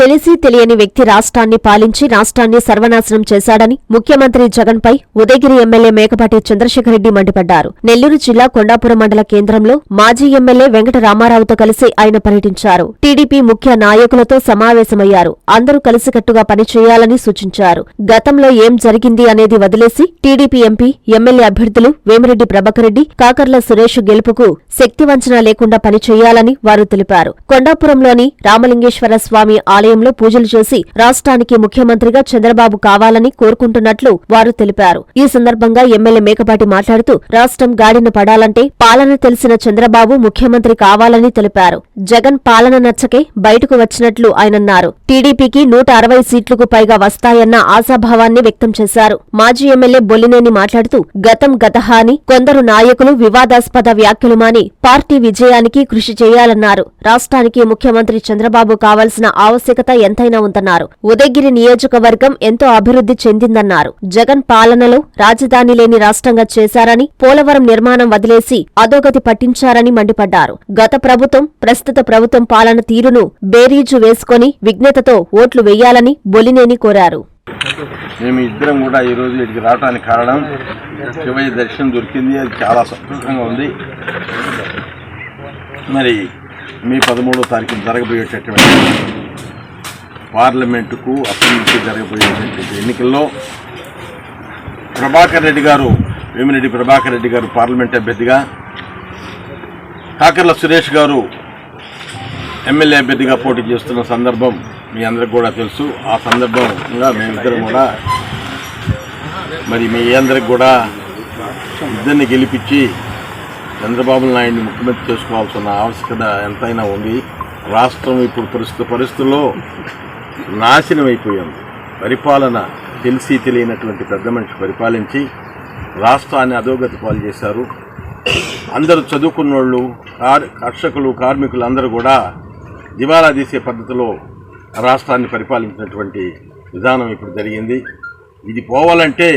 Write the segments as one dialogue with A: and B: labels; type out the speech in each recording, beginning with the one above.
A: తెలిసి తెలియని వ్యక్తి రాష్ట్రాన్ని పాలించి రాష్ట్రాన్ని సర్వనాశనం చేశాడని ముఖ్యమంత్రి జగన్పై ఉదయగిరి ఎమ్మెల్యే మేకపాటి చంద్రశేఖరరెడ్డి మండిపడ్డారు. నెల్లూరు జిల్లా కొండాపురం మండల కేంద్రంలో మాజీ ఎమ్మెల్యే వెంకట రామారావుతో కలిసి ఆయన పర్యటించారు. టీడీపీ ముఖ్య నాయకులతో సమావేశమయ్యారు. అందరూ కలిసికట్టుగా పనిచేయాలని సూచించారు. గతంలో ఏం జరిగింది అనేది వదిలేసి టీడీపీ ఎంపీ ఎమ్మెల్యే అభ్యర్థులు వేమిరెడ్డి ప్రభకర్రెడ్డి కాకర్ల సురేష్ గెలుపుకు శక్తివంచన లేకుండా పనిచేయాలని వారు తెలిపారు. కొండాపురంలోని రామలింగేశ్వర స్వామి ఆలయంలో పూజలు చేసి రాష్ట్రానికి ముఖ్యమంత్రిగా చంద్రబాబు కావాలని కోరుకుంటున్నట్లు వారు తెలిపారు. ఈ సందర్భంగా ఎమ్మెల్యే మేకపాటి మాట్లాడుతూ రాష్ట్రం గాడిన పడాలంటే పాలన తెలిసిన చంద్రబాబు ముఖ్యమంత్రి కావాలని తెలిపారు. జగన్ పాలన నచ్చకే బయటకు వచ్చినట్లు ఆయనన్నారు టీడీపీకి నూట అరవై సీట్లకు పైగా వస్తాయన్న ఆశాభావాన్ని వ్యక్తం చేశారు. మాజీ ఎమ్మెల్యే బొల్లినేని మాట్లాడుతూ గతం గతహాని కొందరు నాయకులు వివాదాస్పద వ్యాఖ్యలు మాని పార్టీ విజయానికి కృషి చేయాలన్నారు. రాష్ట్రానికి ముఖ్యమంత్రి చంద్రబాబు కావాల్సిన ఆవశ్యకత ఎంతైనా ఉందన్నారు. ఉదయగిరి నియోజకవర్గం ఎంతో అభివృద్ధి చెందిందన్నారు. జగన్ పాలనలో రాజధాని లేని రాష్ట్రంగా చేశారని పోలవరం నిర్మాణం వదిలేసి అధోగతి పట్టించారని మండిపడ్డారు. గత ప్రభుత్వం ప్రస్తుత ప్రభుత్వం పాలన తీరును బేరీజు వేసుకుని విఘ్నతతో ఓట్లు వేయాలని బొలినేని కోరారు.
B: మేము ఇద్దరం కూడా ఈరోజు ఇక్కడికి రావడానికి కారణం శివయ్య దర్శనం దొరికింది. అది చాలా సంతోషంగా ఉంది. మరి మీ పదమూడో తారీఖు జరగబోయేటటువంటి పార్లమెంటుకు అసెంబ్లీకి జరగబోయేటువంటి ఎన్నికల్లో ప్రభాకర్ రెడ్డి గారు వేమిరెడ్డి ప్రభాకర్ రెడ్డి గారు పార్లమెంట్ అభ్యర్థిగా కాకర్ల సురేష్ గారు ఎమ్మెల్యే అభ్యర్థిగా పోటీ చేస్తున్న సందర్భం మీ అందరికి కూడా తెలుసు. ఆ సందర్భంగా మేమిద్దరం కూడా మరి మీ అందరికి కూడా ఇద్దరిని గెలిపించి చంద్రబాబు నాయుడిని ముఖ్యమంత్రి చేసుకోవాల్సిన ఆవశ్యకత ఎంతైనా ఉంది. రాష్ట్రం ఇప్పుడు ప్రస్తుత పరిస్థితుల్లో నాశనం అయిపోయింది పరిపాలన తెలిసి తెలియనటువంటి పెద్ద మనిషి పరిపాలించి రాష్ట్రాన్ని అధోగతి పాలు చేశారు. అందరూ చదువుకున్నోళ్ళు కార్ కర్షకులు కార్మికులు అందరూ కూడా దివాలా తీసే పద్ధతిలో రాష్ట్రాన్ని పరిపాలించినటువంటి విధానం ఇప్పుడు జరిగింది. ఇది పోవాలంటే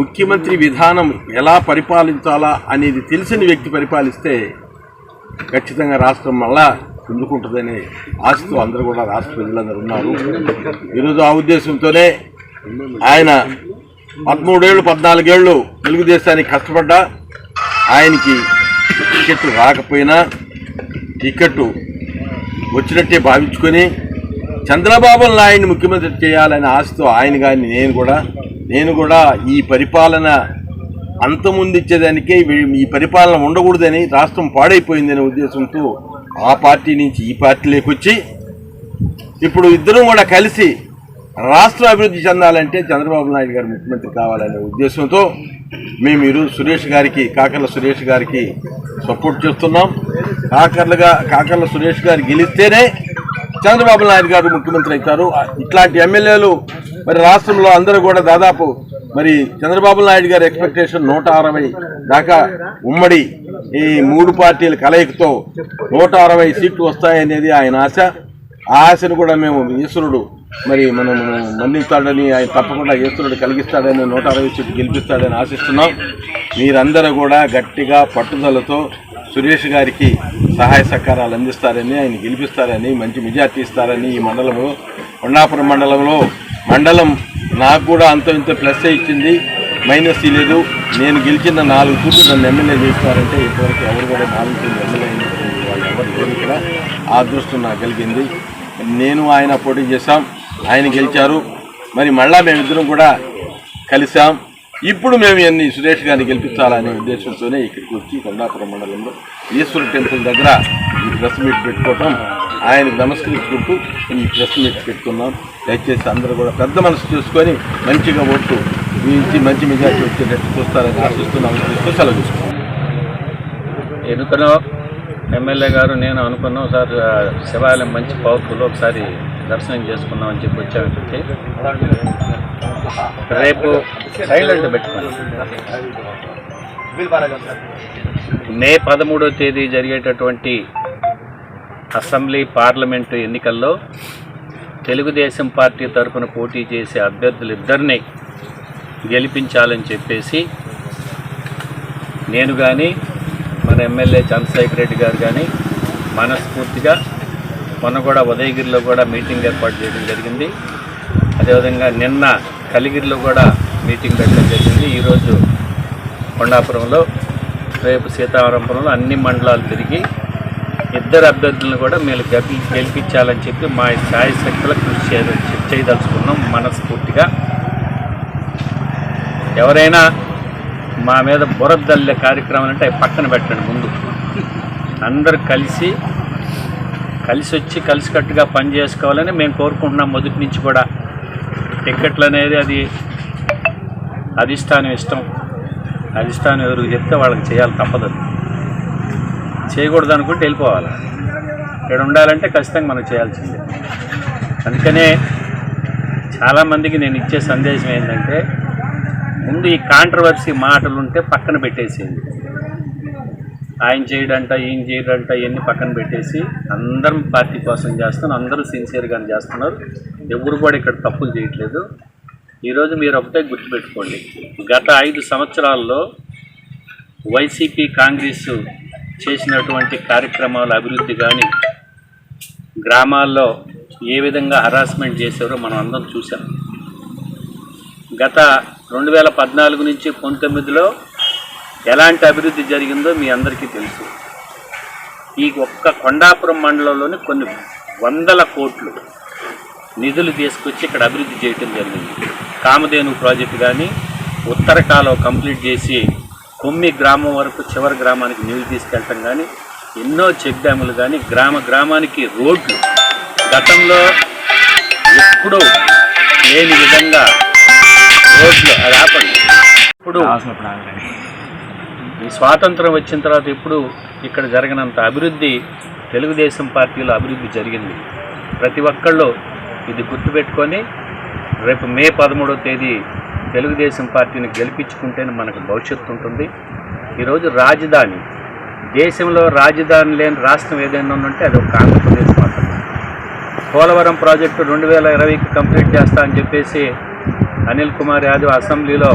B: ముఖ్యమంత్రి విధానం ఎలా పరిపాలించాలా అనేది తెలిసిన వ్యక్తి పరిపాలిస్తే ఖచ్చితంగా రాష్ట్రం మళ్ళా పుంజుకుంటుందనే ఆశతో అందరూ కూడా రాష్ట్ర ప్రజలందరూ ఉన్నారు. ఈరోజు ఆ ఉద్దేశంతోనే ఆయన పదమూడేళ్ళు పద్నాలుగేళ్ళు తెలుగుదేశానికి కష్టపడ్డా ఆయనకి టికెట్లు రాకపోయినా టికెట్ వచ్చినట్టే భావించుకొని చంద్రబాబు నాయుడిని ముఖ్యమంత్రి చేయాలనే ఆశతో ఆయన కానీ నేను కూడా నేను కూడా ఈ పరిపాలన అంతముందిచ్చేదానికే వీ- ఈ పరిపాలన ఉండకూడదని రాష్ట్రం పాడైపోయిందనే ఉద్దేశంతో ఆ పార్టీ నుంచి ఈ పార్టీలోకి వచ్చి ఇప్పుడు ఇద్దరం కూడా కలిసి రాష్ట్ర అభివృద్ధి చెందాలంటే చంద్రబాబు నాయుడు గారు ముఖ్యమంత్రి కావాలనే ఉద్దేశంతో మేము ఈరోజు సురేష్ గారికి కాకర్ల సురేష్ గారికి సపోర్ట్ చేస్తున్నాం. కాకర్లుగా కాకర్ల సురేష్ గారు గెలిస్తేనే చంద్రబాబు నాయుడు గారు ముఖ్యమంత్రి అవుతారు. ఇట్లాంటి ఎమ్మెల్యేలు మరి రాష్ట్రంలో అందరూ కూడా దాదాపు మరి చంద్రబాబు నాయుడు గారి ఎక్స్పెక్టేషన్ నూట అరవై దాకా ఉమ్మడి ఈ మూడు పార్టీల కలయికతో నూట అరవై సీట్లు వస్తాయనేది ఆయన ఆశ. ఆ ఆశను కూడా మేము ఈశ్వరుడు మరి మనం మన్నిస్తాడని ఆయన తప్పకుండా ఈశ్వరుడు కలిగిస్తాడని నూట అరవై సీట్లు గెలిపిస్తాడని ఆశిస్తున్నాం. మీరందరూ కూడా గట్టిగా పట్టుదలతో సురేష్ గారికి సహాయ సహకారాలు అందిస్తారని ఆయన గెలిపిస్తారని మంచి మెజార్టీ ఇస్తారని ఈ మండలంలో కొండాపురం మండలంలో మండలం నాకు కూడా అంత ఇంత ప్లస్ ఇచ్చింది. మైనస్ లేదు. నేను గెలిచిన నాలుగు సీట్లు నన్ను ఎమ్మెల్యే చేస్తారంటే ఇప్పటివరకు ఎవరు కూడా నాలుగు సీట్లు ఎమ్మెల్యే వాళ్ళు ఎవరు లేరు ఇక్కడ. ఆ అదృష్టం నాకు కలిగింది. నేను ఆయన పోటీ చేశాం. ఆయన గెలిచారు. మరి మళ్ళా మేమిద్దరం కూడా కలిసాం ఇప్పుడు మేము ఇవన్నీ సురేష్ గారిని గెలిపించాలనే ఉద్దేశంతోనే ఇక్కడికి వచ్చి కొండాపురం మండలంలో ఈశ్వర టెంపుల్ దగ్గర ఈ ప్రెస్ మీట్ పెట్టుకోవటం ఆయనకు నమస్కరించుకుంటూ ఈ ప్రెస్ మీట్ పెట్టుకున్నాం. దయచేసి అందరూ కూడా పెద్ద మనసు చూసుకొని మంచిగా ఓట్లు నుంచి మంచి మెజార్టీ వచ్చేటట్టు చూస్తారని ఆశిస్తున్నాం. ఆశిస్తూ సెలవు తీసుకున్నాం
C: ఎమ్మెల్యే గారు నేను అనుకున్నాం. సార్ శివాలయం మంచి పవర్ఫుల్ ఒకసారి దర్శనం చేసుకుందాం అని చెప్పి వచ్చాము ఇక్కడికి. రేపు సైలెంట్ పెట్టుకోండి. మే పదమూడో తేదీ జరిగేటటువంటి అసెంబ్లీ పార్లమెంటు ఎన్నికల్లో తెలుగుదేశం పార్టీ తరఫున పోటీ చేసే అభ్యర్థులిద్దరిని గెలిపించాలని చెప్పేసి నేను కానీ మన ఎమ్మెల్యే చంద్రశేఖర్ రెడ్డి గారు కానీ మనస్ఫూర్తిగా మొన్న కూడా ఉదయగిరిలో కూడా మీటింగ్ ఏర్పాటు చేయడం జరిగింది. అదేవిధంగా నిన్న కలిగిరిలో కూడా మీటింగ్ పెట్టడం జరిగింది. ఈరోజు కొండాపురంలో రేపు సీతారామపురంలో అన్ని మండలాలు తిరిగి ఇద్దరు అభ్యర్థులను కూడా మేము గెలి గెలిపించాలని చెప్పి మా శాయశక్తుల కృషి చేయ చేయదలుచుకున్నాం మనస్ఫూర్తిగా. ఎవరైనా మా మీద బురదల్లే కార్యక్రమాలు అంటే అవి పక్కన పెట్టండి ముందు. అందరు కలిసి కలిసి వచ్చి కలిసికట్టుగా పని చేసుకోవాలని మేము కోరుకుంటున్నాం మొదటి నుంచి కూడా. టిక్కెట్లు అనేది అది అధిష్టానం ఇష్టం. అధిష్టానం ఎవరికి చెప్తే వాళ్ళకి చేయాలి తప్పదు చేయకూడదు అనుకుంటే వెళ్ళిపోవాలి. ఇక్కడ ఉండాలంటే ఖచ్చితంగా మనం చేయాల్సిందే. అందుకనే చాలామందికి నేను ఇచ్చే సందేశం ఏంటంటే ముందు ఈ కాంట్రవర్సీ మాటలు ఉంటే పక్కన పెట్టేసేది ఆయన చేయడంట ఈయన చేయడంట ఇవన్నీ పక్కన పెట్టేసి అందరం పార్టీ కోసం చేస్తున్నారు అందరూ సిన్సియర్గానే చేస్తున్నారు. ఎవరు కూడా ఇక్కడ తప్పులు చేయట్లేదు. ఈరోజు మీరు ఒకటే గుర్తుపెట్టుకోండి. గత ఐదు సంవత్సరాల్లో వైసీపీ కాంగ్రెస్ చేసినటువంటి కార్యక్రమాల అభివృద్ధి కానీ గ్రామాల్లో ఏ విధంగా హరాస్మెంట్ చేశారో మనం అందరం చూసాం గత రెండు వేల పద్నాలుగు నుంచి పంతొమ్మిదిలో ఎలాంటి అభివృద్ధి జరిగిందో మీ అందరికీ తెలుసు. ఈ ఒక్క కొండాపురం మండలంలోని కొన్ని వందల కోట్లు నిధులు తీసుకొచ్చి ఇక్కడ అభివృద్ధి చేయటం జరిగింది. కామధేను ప్రాజెక్టు కానీ ఉత్తర కాలువ కంప్లీట్ చేసి కొమ్మి గ్రామం వరకు చివరి గ్రామానికి నీళ్ళు తీసుకెళ్ళటం కానీ ఎన్నో చెక్ డ్యాములు కానీ గ్రామ గ్రామానికి రోడ్లు. గతంలో ఎప్పుడూ లేని విధంగా రోడ్లు అది ఆపండి. ఇప్పుడు ఈ స్వాతంత్రం వచ్చిన తర్వాత ఇప్పుడు ఇక్కడ జరిగినంత అభివృద్ధి తెలుగుదేశం పార్టీలో అభివృద్ధి జరిగింది. ప్రతి ఒక్కళ్ళు ఇది గుర్తుపెట్టుకొని రేపు మే పదమూడవ తేదీ తెలుగుదేశం పార్టీని గెలిపించుకుంటేనే మనకు భవిష్యత్తు ఉంటుంది. ఈరోజు రాజధాని దేశంలో రాజధాని లేని రాష్ట్రం ఏదైనా ఉందంటే అది ఒక ఆంధ్రప్రదేశ్ మాత్రమే. పోలవరం ప్రాజెక్టు రెండు వేల ఇరవైకి కంప్లీట్ చేస్తా అని చెప్పేసి అనిల్ కుమార్ యాదవ్ అసెంబ్లీలో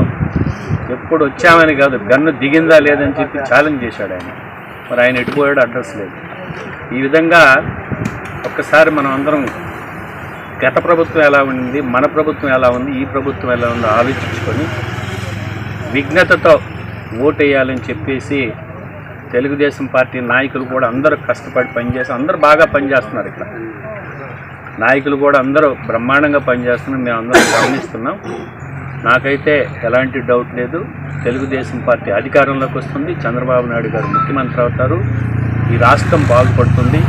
C: ఎప్పుడు వచ్చామని కాదు గన్ను దిగిందా లేదని చెప్పి ఛాలెంజ్ చేశాడు ఆయన. మరి ఆయన ఎటుపోయాడు అడ్రస్ లేదు. ఈ విధంగా ఒక్కసారి మనం అందరం గత ప్రభుత్వం ఎలా ఉంది మన ప్రభుత్వం ఎలా ఉంది ఈ ప్రభుత్వం ఎలా ఉందో ఆలోచించుకొని విఘ్నతతో ఓటేయాలని చెప్పేసి తెలుగుదేశం పార్టీ నాయకులు కూడా అందరూ కష్టపడి పనిచేసి అందరూ బాగా పనిచేస్తున్నారు ఇక్కడ. నాయకులు కూడా అందరూ బ్రహ్మాండంగా పనిచేస్తున్నారు మేము అందరం గమనిస్తున్నాం. నాకైతే ఎలాంటి డౌట్ లేదు. తెలుగుదేశం పార్టీ అధికారంలోకి వస్తుంది. చంద్రబాబు నాయుడు గారు ముఖ్యమంత్రి అవుతారు. ఈ రాష్ట్రం బాగుపడుతుంది.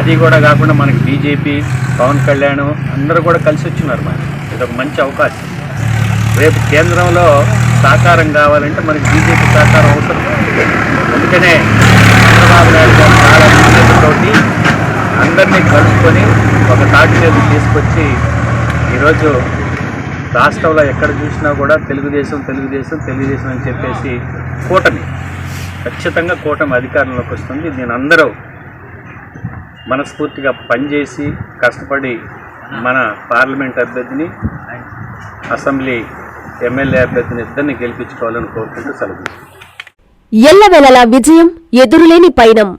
C: అది కూడా కాకుండా మనకి బీజేపీ పవన్ కళ్యాణ్ అందరూ కూడా కలిసి వచ్చినారు మనకి ఇది ఒక మంచి అవకాశం. రేపు కేంద్రంలో సహకారం కావాలంటే మనకి బీజేపీ సహకారం అవసరం. అందుకనే చంద్రబాబు నాయుడు గారు చాలా అందరినీ కలుసుకొని ఒక తాటి మీద తీసుకొచ్చి ఈరోజు రాష్ట్రంలో ఎక్కడ చూసినా కూడా తెలుగుదేశం తెలుగుదేశం తెలుగుదేశం అని చెప్పేసి కూటమి. ఖచ్చితంగా కూటమి అధికారంలోకి వస్తుంది. దీని అందరూ మనస్ఫూర్తిగా పనిచేసి కష్టపడి మన పార్లమెంట్ అభ్యర్థిని అసెంబ్లీ ఎమ్మెల్యే అభ్యర్థిని ఇద్దరిని గెలిపించుకోవాలని కోరుకుంటూ సెలవు.
A: ఎల్లవెలలా విజయం ఎదురులేని పయనం.